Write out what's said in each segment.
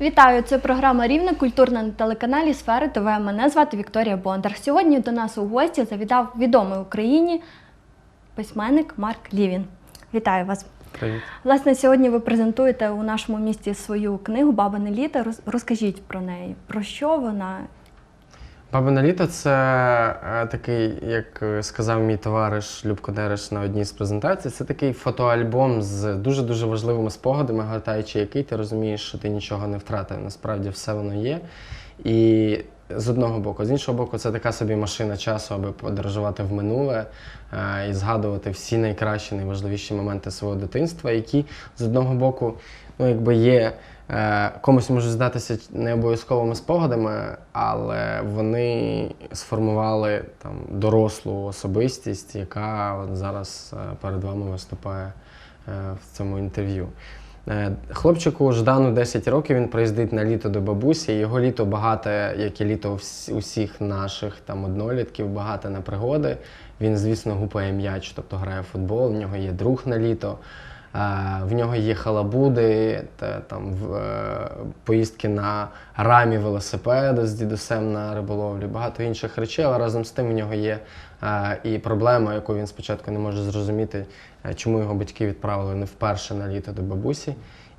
Вітаю! Це програма Рівне культурна на телеканалі Сфери ТВ. Мене звати Вікторія Бондар. Сьогодні до нас у гості завітав відомий Україні письменник Марк Лівін. Вітаю вас! Привіт. Власне, сьогодні ви презентуєте у нашому місті свою книгу Бабине літо. Роз- Розкажіть про неї. Про що вона? Бабине літо це е, такий, як е, сказав мій товариш Любко Дереш на одній з презентацій, це такий фотоальбом з дуже-дуже важливими спогадами, гортаючи який ти розумієш, що ти нічого не втратив. Насправді все воно є. І з одного боку, з іншого боку, це така собі машина часу, аби подорожувати в минуле е, і згадувати всі найкращі, найважливіші моменти свого дитинства, які з одного боку, ну якби є. Е, Комусь можуть здатися не обов'язковими спогадами, але вони сформували там дорослу особистість, яка от зараз е, перед вами виступає е, в цьому інтерв'ю. Хлопчику Ждану 10 років він приїздить на літо до бабусі. Його літо багате, як і літо усіх наших там однолітків, багате на пригоди. Він, звісно, гупає м'яч, тобто грає в футбол. В нього є друг на літо. В нього є халабуди, та, там в, е, поїздки на рамі велосипеда з дідусем на риболовлю, багато інших речей, але разом з тим в нього є і проблема, яку він спочатку не може зрозуміти, е, чому його батьки відправили не вперше на літо до бабусі.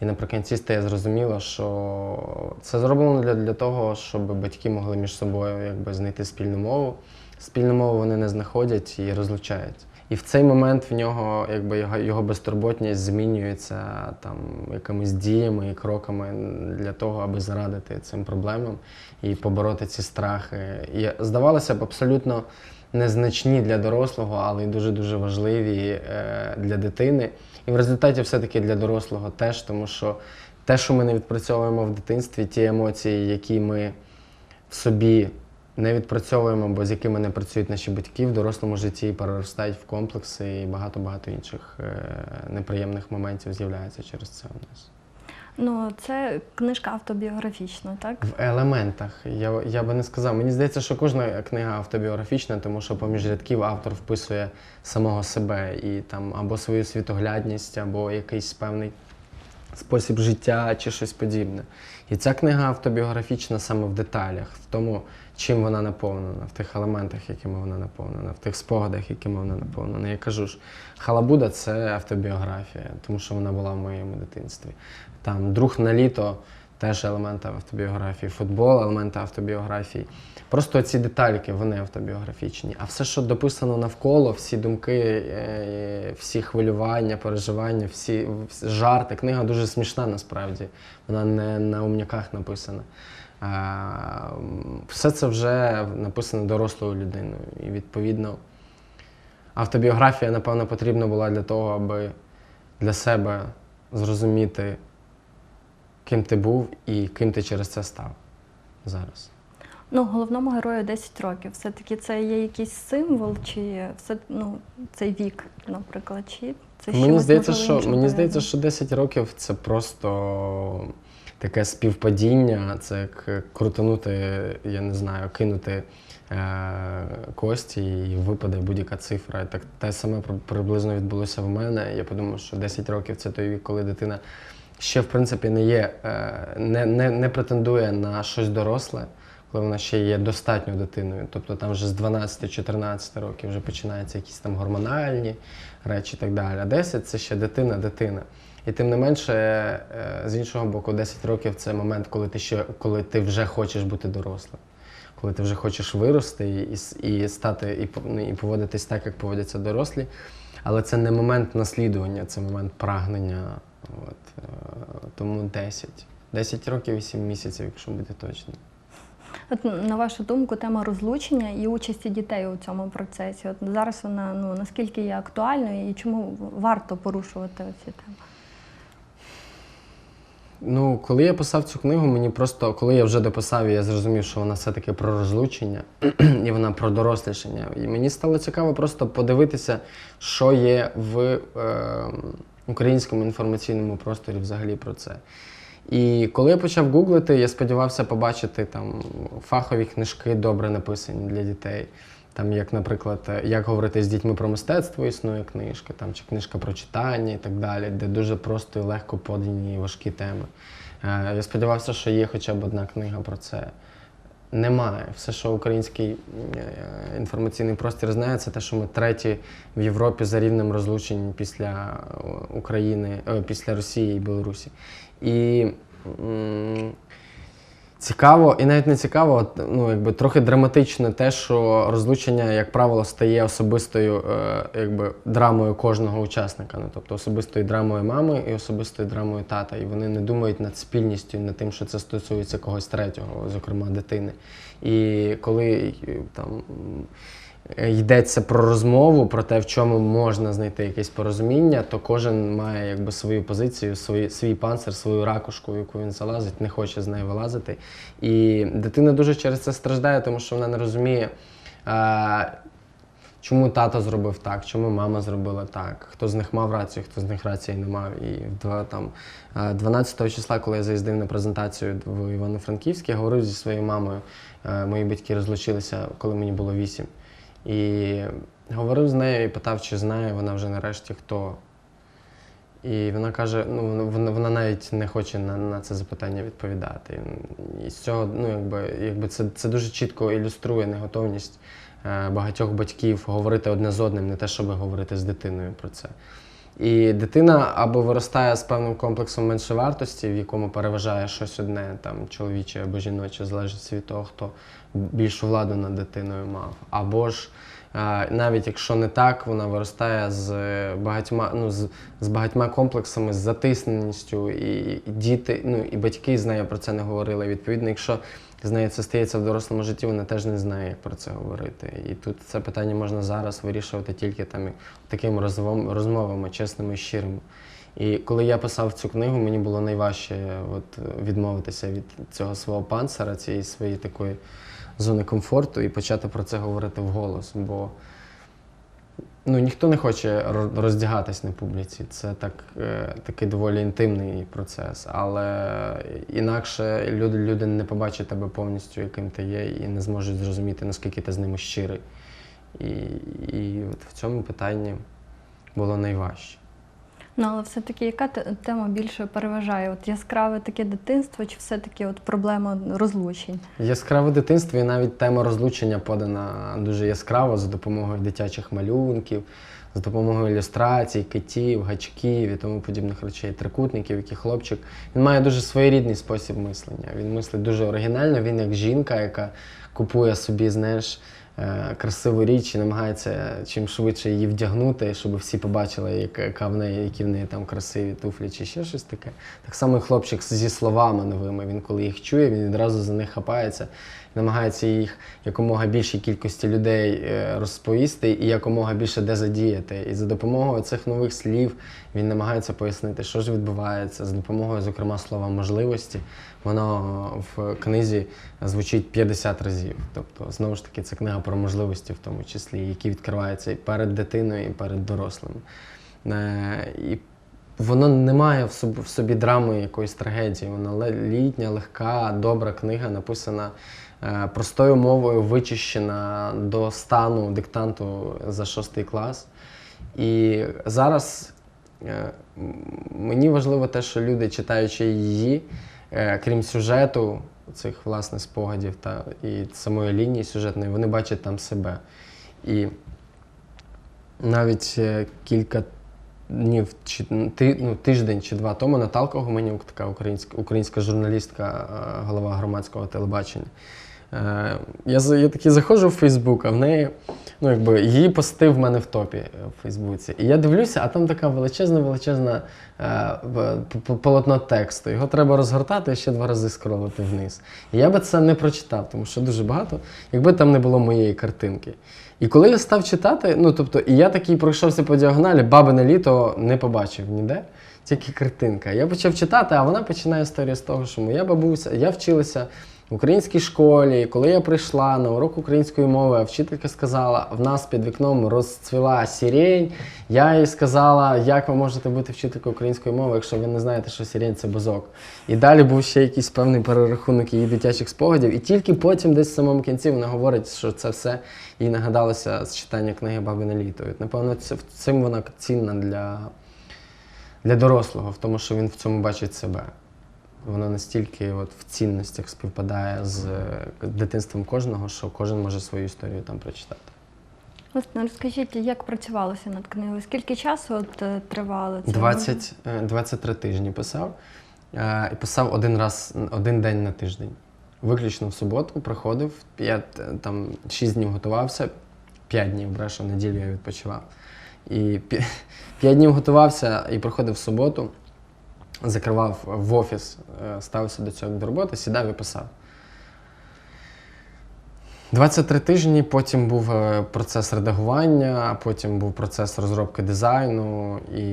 І наприкінці стає зрозуміло, що це зроблено для, для того, щоб батьки могли між собою якби, знайти спільну мову. Спільну мову вони не знаходять і розлучаються. І в цей момент в нього якби його, його безтурботність змінюється там якимись діями і кроками для того, аби зарадити цим проблемам і побороти ці страхи. І здавалося б, абсолютно незначні для дорослого, але й дуже дуже важливі е, для дитини. І в результаті все-таки для дорослого теж, тому що те, що ми не відпрацьовуємо в дитинстві, ті емоції, які ми в собі не відпрацьовуємо, бо з якими не працюють наші батьки в дорослому житті переростають в комплекси і багато-багато інших е, неприємних моментів з'являється через це у нас. Ну, це книжка автобіографічна, так? В елементах я, я би не сказав. Мені здається, що кожна книга автобіографічна, тому що поміж рядків автор вписує самого себе і там або свою світоглядність, або якийсь певний спосіб життя чи щось подібне. І ця книга автобіографічна саме в деталях, в тому, чим вона наповнена, в тих елементах, якими вона наповнена, в тих спогадах, якими вона наповнена. Я кажу ж, Халабуда це автобіографія, тому що вона була в моєму дитинстві. Там друг на літо теж елементи автобіографії, футбол, елементи автобіографії. Просто ці детальки, вони автобіографічні. А все, що дописано навколо, всі думки, е, всі хвилювання, переживання, всі жарти. Книга дуже смішна насправді. Вона не на умняках написана. Все це вже написано дорослою людиною. І відповідно автобіографія, напевно, потрібна була для того, аби для себе зрозуміти, ким ти був і ким ти через це став зараз. Ну, головному герою 10 років. Все-таки це є якийсь символ, чи все ну, цей вік, наприклад, чи це Мені здається, що мені здається, що 10 років це просто таке співпадіння, це як крутанути, я не знаю, кинути е- кості і випаде будь-яка цифра. Так те саме при- приблизно відбулося в мене. Я подумав, що 10 років це той вік, коли дитина ще в принципі не є, е- не, не, не претендує на щось доросле. Коли вона ще є достатньо дитиною, тобто там вже з 12-14 років вже починаються якісь там гормональні речі і так далі. А 10 це ще дитина, дитина. І тим не менше, е, з іншого боку, 10 років це момент, коли ти ще коли ти вже хочеш бути дорослим, коли ти вже хочеш вирости і, і стати і, ну, і поводитись так, як поводяться дорослі. Але це не момент наслідування, це момент прагнення. От, е, тому 10. 10 років і 7 місяців, якщо бути точно. От на вашу думку, тема розлучення і участі дітей у цьому процесі. От зараз вона ну наскільки є актуальною і чому варто порушувати ці теми? Ну, коли я писав цю книгу, мені просто, коли я вже дописав, я зрозумів, що вона все-таки про розлучення і вона про дорослішання. І мені стало цікаво просто подивитися, що є в е, українському інформаційному просторі взагалі про це. І коли я почав гуглити, я сподівався побачити там фахові книжки, добре написані для дітей. Там, як, наприклад, е, як говорити з дітьми про мистецтво, існує книжка, там чи книжка про читання і так далі, де дуже просто і легко подані важкі теми. Е, Я сподівався, що є хоча б одна книга про це. Немає. Все, що український е, інформаційний простір знає, це те, що ми треті в Європі за рівнем розлучень після України, після Росії і Білорусі. І цікаво, і навіть не цікаво, ну, якби трохи драматично те, що розлучення, як правило, стає особистою е, якби, драмою кожного учасника. Ну, тобто особистою драмою мами і особистою драмою тата. І вони не думають над спільністю, над тим, що це стосується когось третього, зокрема дитини. І коли там. Е, Йдеться про розмову, про те, в чому можна знайти якесь порозуміння, то кожен має якби свою позицію, свій, свій панцир, свою ракушку, в яку він залазить, не хоче з неї вилазити. І дитина дуже через це страждає, тому що вона не розуміє, е, чому тато зробив так, чому мама зробила так, хто з них мав рацію, хто з них рації не мав. І там, е, 12 числа, коли я заїздив на презентацію в Івано-Франківськ, я говорив зі своєю мамою. Е, Мої батьки розлучилися, коли мені було 8. І говорив з нею і питав, чи знає вона вже нарешті хто. І вона каже, ну вона, навіть не хоче на, на це запитання відповідати. І з цього, ну якби, якби це, це дуже чітко ілюструє неготовність е, багатьох батьків говорити одне з одним, не те, щоб говорити з дитиною про це. І дитина або виростає з певним комплексом меншовартості, в якому переважає щось одне, там чоловіче або жіноче, залежить від того, хто більшу владу над дитиною мав. Або ж е, навіть якщо не так, вона виростає з багатьма, ну, з, з багатьма комплексами, з затисненістю, і, і діти, ну і батьки з нею про це не говорили. Відповідно, якщо з нею це стається в дорослому житті, вона теж не знає, як про це говорити. І тут це питання можна зараз вирішувати тільки там такими розмовами, чесними і щирими. І коли я писав цю книгу, мені було найважче от, відмовитися від цього свого панцира, цієї своєї такої зони комфорту і почати про це говорити вголос. Бо ну, ніхто не хоче ро- роздягатись на публіці. Це так, е, такий доволі інтимний процес. Але інакше люди, люди не побачать тебе повністю, яким ти є, і не зможуть зрозуміти, наскільки ти з ними щирий. І, і от в цьому питанні було найважче. Ну, але все-таки яка тема більше переважає? От яскраве таке дитинство, чи все-таки от проблема розлучень? Яскраве дитинство і навіть тема розлучення подана дуже яскраво за допомогою дитячих малюнків, за допомогою ілюстрацій, китів, гачків і тому подібних речей, трикутників, які хлопчик. Він має дуже своєрідний спосіб мислення. Він мислить дуже оригінально. Він як жінка, яка купує собі, знаєш, красиву річ і намагається чим швидше її вдягнути, щоб всі побачили, яка в неї, які в неї там красиві туфлі чи ще щось таке. Так само і хлопчик зі словами новими. Він коли їх чує, він відразу за них хапається, намагається їх якомога більшій кількості людей е, розповісти і якомога більше де задіяти. І за допомогою цих нових слів він намагається пояснити, що ж відбувається, за допомогою, зокрема, слова можливості. Воно в книзі звучить 50 разів. Тобто, знову ж таки, це книга про можливості, в тому числі, які відкриваються і перед дитиною, і перед дорослим. Е, І воно не має в собі, драми якоїсь трагедії. Вона літня, легка, добра книга, написана простою мовою, вичищена до стану диктанту за шостий клас. І зараз е, мені важливо те, що люди, читаючи її, е, крім сюжету, цих власне спогадів та і самої лінії сюжетної, вони бачать там себе. І навіть е, кілька днів чи ну, тиждень чи два тому Наталка Гуменюк, така українська, українська журналістка, е, голова громадського телебачення. Е, Я, я таки заходжу в Фейсбук, а в неї, ну якби її пости в мене в топі е, в Фейсбуці. І я дивлюся, а там така величезна, величезна е, полотно тексту. Його треба розгортати і ще два рази скролити вниз. І я би це не прочитав, тому що дуже багато, якби там не було моєї картинки. І коли я став читати, ну тобто, і я такий пройшовся по діагоналі, бабине літо не побачив ніде, тільки картинка. Я почав читати, а вона починає історію з того, що моя бабуся, я вчилася в українській школі. Коли я прийшла на урок української мови, вчителька сказала, в нас під вікном розцвіла сірень. Я їй сказала, як ви можете бути вчителькою української мови, якщо ви не знаєте, що сірень це бузок. І далі був ще якийсь певний перерахунок її дитячих спогадів. І тільки потім, десь в самому кінці, вона говорить, що це все їй нагадалося з читання книги Бабине літо. І, напевно, цим вона цінна для, для дорослого, в тому, що він в цьому бачить себе. Воно настільки от в цінностях співпадає з е, дитинством кожного, що кожен може свою історію там прочитати. Власне, розкажіть, як працювалося над книгою? Скільки часу от, е, тривало це? 20, е, 23 тижні писав. Е, І писав один раз, один день на тиждень. Виключно в суботу приходив, я там 6 днів готувався, 5 днів брешу, неділю я відпочивав. І 5 днів готувався і приходив в суботу, закривав в офіс, е, ставився до цього до роботи, сідав і писав. 23 тижні, потім був е, процес редагування, потім був процес розробки дизайну, і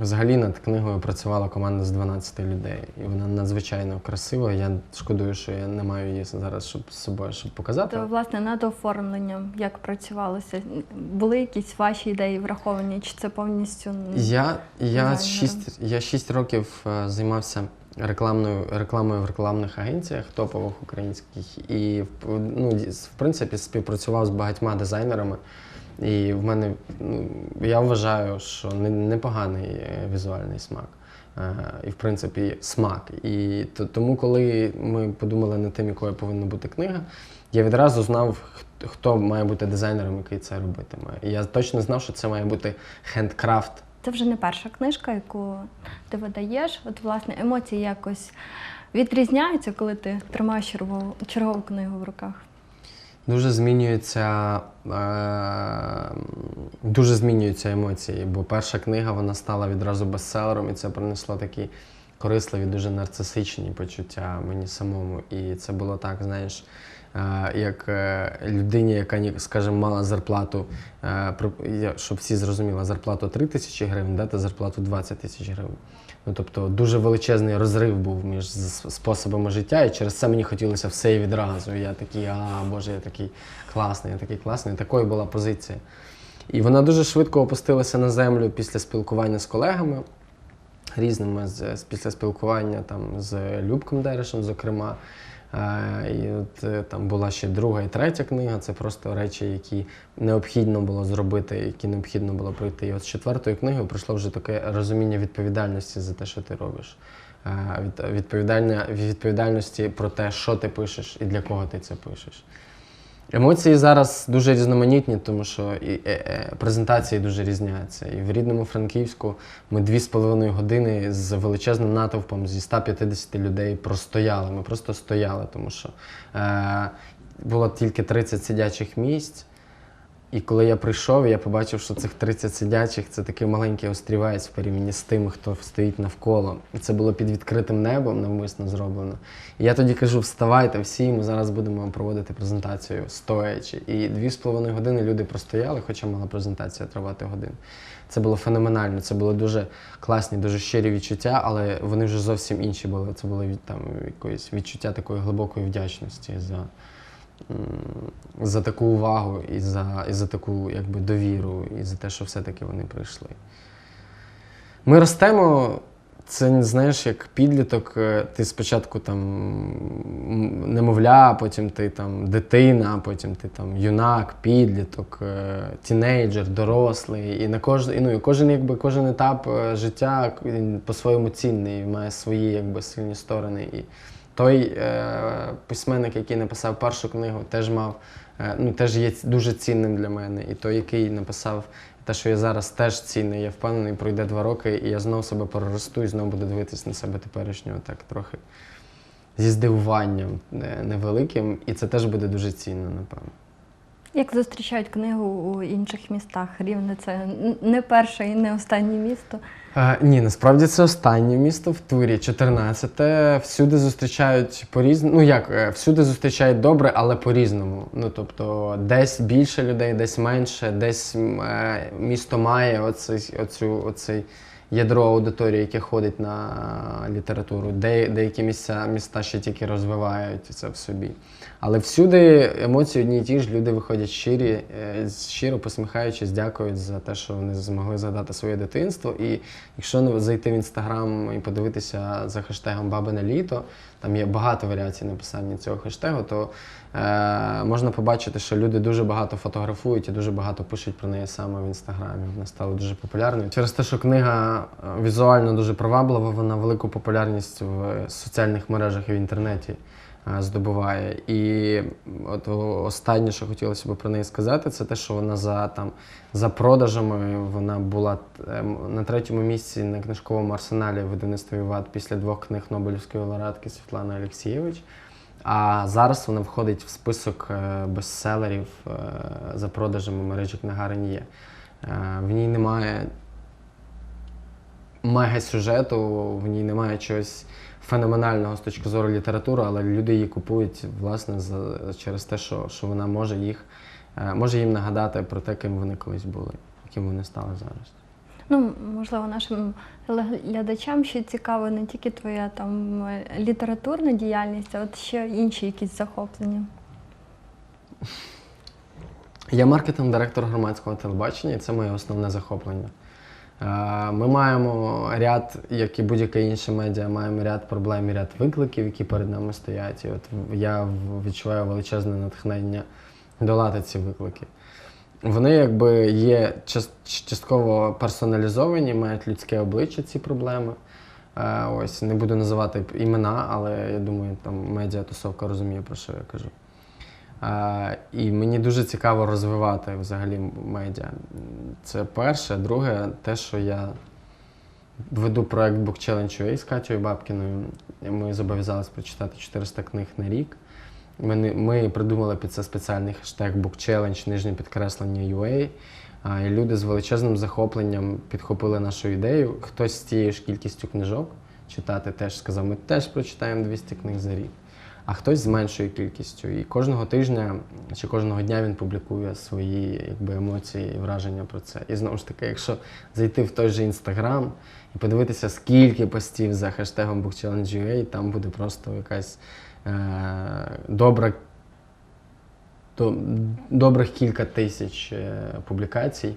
взагалі над книгою працювала команда з 12 людей. І вона надзвичайно красива. Я шкодую, що я не маю її зараз щоб з собою щоб показати. То, власне, над оформленням, як працювалося? Були якісь ваші ідеї враховані, чи це повністю Я, я, шість, я шість років е, займався рекламною, рекламою в рекламних агенціях топових українських і ну, в принципі співпрацював з багатьма дизайнерами. І в мене ну, я вважаю, що непоганий е, візуальний смак. Е, І в принципі смак. І тому, коли ми подумали над тим, якою повинна бути книга, я відразу знав, хто має бути дизайнером, який це робитиме. І я точно знав, що це має бути хендкрафт Це вже не перша книжка, яку ти видаєш. От, власне, емоції якось відрізняються, коли ти тримаєш чергову, чергову книгу в руках. Дуже змінюється, е, дуже змінюються емоції, бо перша книга вона стала відразу бестселером, і це принесло такі корисливі, дуже нарцисичні почуття мені самому. І це було так, знаєш, як е, людині, яка, скажімо, мала зарплату, е, щоб всі зрозуміли, зарплату 3 тисячі гривень, дати зарплату 20 тисяч гривень. Ну, тобто дуже величезний розрив був між способами життя, і через це мені хотілося все і відразу. Я такий, а Боже, я такий класний, я такий класний. Такою була позиція. І вона дуже швидко опустилася на землю після спілкування з колегами різними, з- після спілкування там, з Любком Дерешем, зокрема. І от е, там була ще друга і третя книга. Це просто речі, які необхідно було зробити, які необхідно було пройти. І от з четвертою книгою прийшло вже таке розуміння відповідальності за те, що ти робиш. Від- відповідальності про те, що ти пишеш і для кого ти це пишеш. Емоції зараз дуже різноманітні, тому що і, е, е, презентації дуже різняться. І в рідному Франківську ми дві з половиною години з величезним натовпом зі 150 людей простояли. Ми просто стояли, тому що е, було тільки 30 сидячих місць. І коли я прийшов, я побачив, що цих 30 сидячих це такий маленький острівець в порівнянні з тим, хто стоїть навколо. І це було під відкритим небом навмисно зроблено. І я тоді кажу: вставайте всі, ми зараз будемо проводити презентацію стоячи. І дві з половиною години люди простояли, хоча мала презентація тривати годину. Це було феноменально. Це були дуже класні, дуже щирі відчуття, але вони вже зовсім інші були. Це від- там якоїсь відчуття такої глибокої вдячності за за таку увагу і за, і за таку якби, довіру, і за те, що все-таки вони прийшли. Ми ростемо, це знаєш, як підліток. е, Ти спочатку там немовля, потім ти там дитина, потім ти там юнак, підліток, е, тінейджер, дорослий. І на кож, і, ну, і кожен, якби, кожен етап е, життя по-своєму цінний, має свої якби, сильні сторони. І той е, письменник, який написав першу книгу, теж мав, е, ну, теж є дуже цінним для мене. І той, який написав те, що я зараз теж цінний, я впевнений, пройде два роки, і я знову себе переросту і знову буду дивитись на себе теперішнього так трохи зі здивуванням е, невеликим. І це теж буде дуже цінно, напевно. Як зустрічають книгу у інших містах? Рівне це не перше і не останнє місто. Е, ні, насправді це останнє місто в турі, 14-те. Всюди зустрічають по-різному. Ну як, е, всюди зустрічають добре, але по-різному. Ну тобто, десь більше людей, десь менше, десь е, місто має оцей, оцю, оцей ядро аудиторії, яке ходить на літературу. Де, деякі місця, міста ще тільки розвивають це в собі. Але всюди емоції одні й ті ж, люди виходять щирі, е, щиро посміхаючись, дякують за те, що вони змогли згадати своє дитинство. І якщо зайти в інстаграм і подивитися за хештегом Бабине літо, там є багато варіацій написання цього хештегу, то е, можна побачити, що люди дуже багато фотографують і дуже багато пишуть про неї саме в інстаграмі. Вона стала дуже популярною. Через те, що книга е, візуально дуже приваблива, вона велику популярність в соціальних мережах і в інтернеті е, здобуває. І от останнє, що хотілося б про неї сказати, це те, що вона за там за продажами вона була е, на третьому місці на книжковому арсеналі видавництва Віват після двох книг Нобелівської лауреатки Світлани Олексійович. А зараз вона входить в список е, бестселерів е, за продажами мережі книгарень є. Е, В ній немає мега сюжету, в ній немає чогось феноменального з точки зору літератури, але люди її купують власне через те, що, що вона може їх може їм нагадати про те, ким вони колись були, яким вони стали зараз. Ну, можливо, нашим глядачам ще цікаво не тільки твоя там е, літературна діяльність, а от ще інші якісь захоплення. Я маркетинг-директор громадського телебачення, і це моє основне захоплення. Е, Ми маємо ряд, як і будь-яке інше медіа, маємо ряд проблем і ряд викликів, які перед нами стоять. І от я відчуваю величезне натхнення долати ці виклики. Вони якби є частково персоналізовані, мають людське обличчя ці проблеми. Е, Ось не буду називати імена, але я думаю, там медіа тусовка розуміє, про що я кажу. Е, і мені дуже цікаво розвивати взагалі медіа. Це перше. Друге, те, що я веду проект Book Challenge UA з Катєю Бабкіною. Ми зобов'язалися прочитати 400 книг на рік. Ми, ми придумали під це спеціальний хештег Book Challenge, нижнє підкреслення UA. А, І люди з величезним захопленням підхопили нашу ідею. Хтось з тією ж кількістю книжок читати теж сказав, ми теж прочитаємо 200 книг за рік. А хтось з меншою кількістю. І кожного тижня чи кожного дня він публікує свої якби, емоції і враження про це. І знову ж таки, якщо зайти в той же інстаграм і подивитися, скільки постів за хештегом BookChallenge.ua, там буде просто якась е, добра, до, добрих кілька тисяч е, публікацій.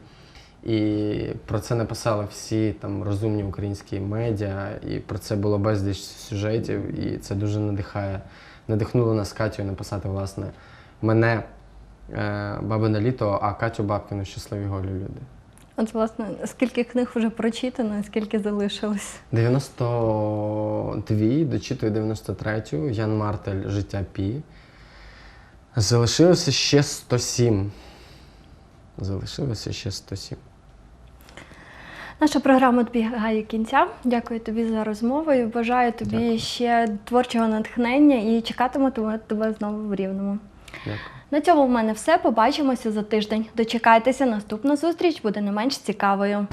І про це написали всі там розумні українські медіа, і про це було безліч сюжетів, і це дуже надихає. Надихнуло нас Катю написати, власне, мене, е, бабине літо, а Катю Бабкіну щасливі голі люди. От, власне, скільки книг вже прочитано, і скільки залишилось? 92, дочитую 93-ю, Ян Мартель Життя Пі. Залишилося ще 107. Залишилося ще 107. Наша програма добігає кінця. Дякую тобі за розмову і бажаю тобі Дякую. ще творчого натхнення і чекатиму тебе знову в рівному. Дякую. На цьому в мене все. Побачимося за тиждень. Дочекайтеся, наступна зустріч буде не менш цікавою.